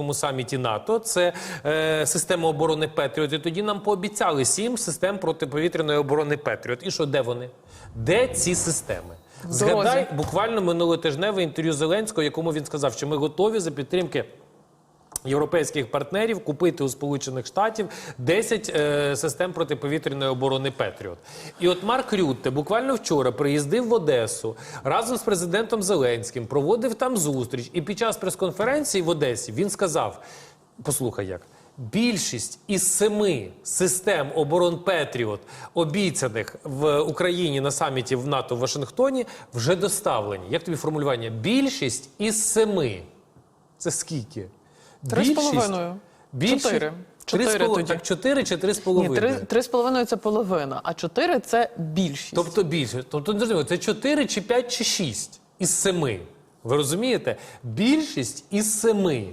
Стокгольмському саміті НАТО. Це е, система оборони Петріот. І тоді нам пообіцяли сім систем протиповітряної оборони Петріот. І що, де вони? Де ці системи? Згадай буквально минулотижневе інтерв'ю Зеленського, якому він сказав, що ми готові за підтримки. Європейських партнерів купити у Сполучених Штатів 10 е, систем протиповітряної оборони Петріот. І от Марк Рютте буквально вчора приїздив в Одесу разом з президентом Зеленським, проводив там зустріч. І під час прес-конференції в Одесі він сказав: послухай як. Більшість із семи систем оборон Петріот, обіцяних в Україні на саміті в НАТО в Вашингтоні, вже доставлені. Як тобі формулювання? Більшість із семи. Це скільки? Три з половиною. Чотири. Чотири тоді. Так, чотири чи три з Ні, половиною? три, три з половиною це половина, а чотири це більшість. Тобто більше. Тобто, не зрозуміло, це чотири чи п'ять чи шість із семи. Ви розумієте? Більшість із семи.